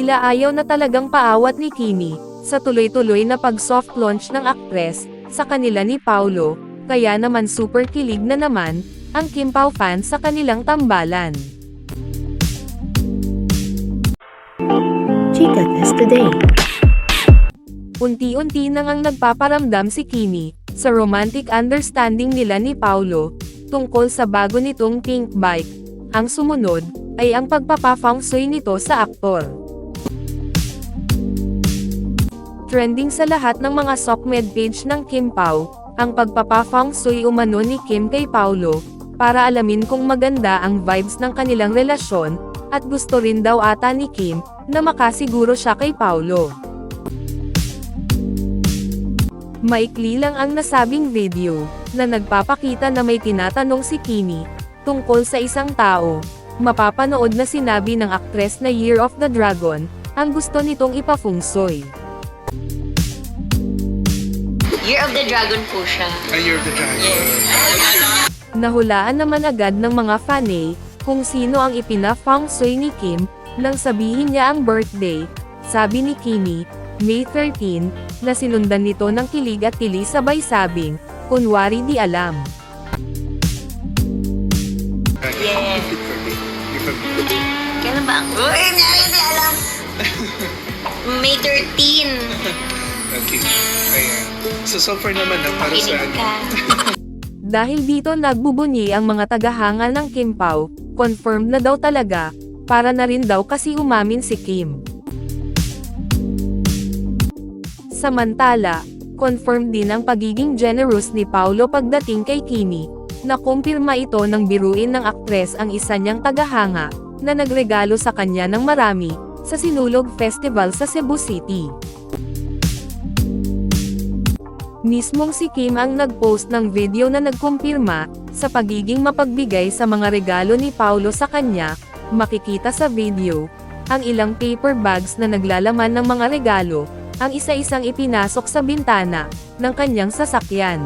Tila ayaw na talagang paawat ni Kimi, sa tuloy-tuloy na pag-soft launch ng aktres, sa kanila ni Paulo, kaya naman super kilig na naman, ang Kim Pao fans sa kanilang tambalan. Chica Test Today. Unti-unti nang ang nagpaparamdam si Kimi, sa romantic understanding nila ni Paulo, tungkol sa bago nitong pink bike. Ang sumunod, ay ang pagpapafeng shui nito sa aktor. Trending sa lahat ng mga SOCMED page ng Kim Pao, ang pagpapafeng shui umano ni Kim kay Paulo, para alamin kung maganda ang vibes ng kanilang relasyon, at gusto rin daw ata ni Kim, na makasiguro siya kay Paulo. Maikli lang ang nasabing video, na nagpapakita na may tinatanong si Kimi, tungkol sa isang tao. Mapapanood na sinabi ng aktres na Year of the Dragon, ang gusto nitong ipafungsoy. Year of the Dragon po siya. A Year of the Dragon. Nahulaan naman agad ng mga fanay, kung sino ang ipina-feng shui ni Kim, nang sabihin niya ang birthday, sabi ni Kimi, May 13, na sinundan nito ng kilig at tili sabay sabing, kunwari di alam. Birthday. Kailan ba? Uy, hindi hindi alam. May 13. Okay. Ayan. So, so far naman na para sa ano. Dahil dito nagbubunyi ang mga tagahanga ng Kim Pao, confirmed na daw talaga, para na rin daw kasi umamin si Kim. Samantala, confirmed din ang pagiging generous ni Paulo pagdating kay Kimi, na kumpirma ito ng biruin ng aktres ang isa niyang tagahanga, na nagregalo sa kanya ng marami, sa Sinulog Festival sa Cebu City. Mismong si Kim ang nag-post ng video na nagkumpirma, sa pagiging mapagbigay sa mga regalo ni Paulo sa kanya, makikita sa video, ang ilang paper bags na naglalaman ng mga regalo, ang isa-isang ipinasok sa bintana, ng kanyang sasakyan.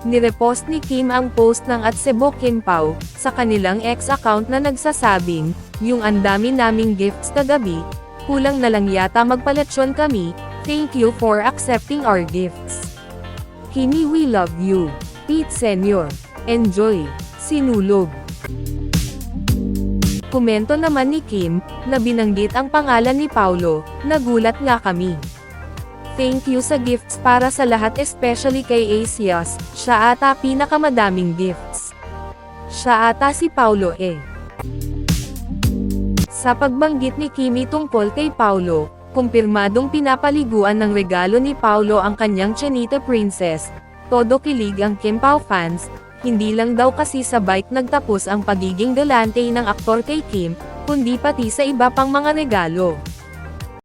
Nirepost ni Kim ang post ng at Cebu Kim Pao, sa kanilang ex-account na nagsasabing, yung andami naming gifts kagabi, kulang na lang yata magpalatsyon kami, thank you for accepting our gifts. Kimi we love you. Pete Senior. Enjoy. Sinulog. Komento naman ni Kim, na binanggit ang pangalan ni Paulo, nagulat nga kami. Thank you sa gifts para sa lahat especially kay Asias, siya ata pinakamadaming gifts. Siya ata si Paulo eh. Sa pagbanggit ni Kimi tungkol kay Paulo, kumpirmadong pinapaliguan ng regalo ni Paulo ang kanyang Chinita Princess. Todo kilig ang Kim Pao fans, hindi lang daw kasi sa bike nagtapos ang pagiging galante ng aktor kay Kim, kundi pati sa iba pang mga regalo.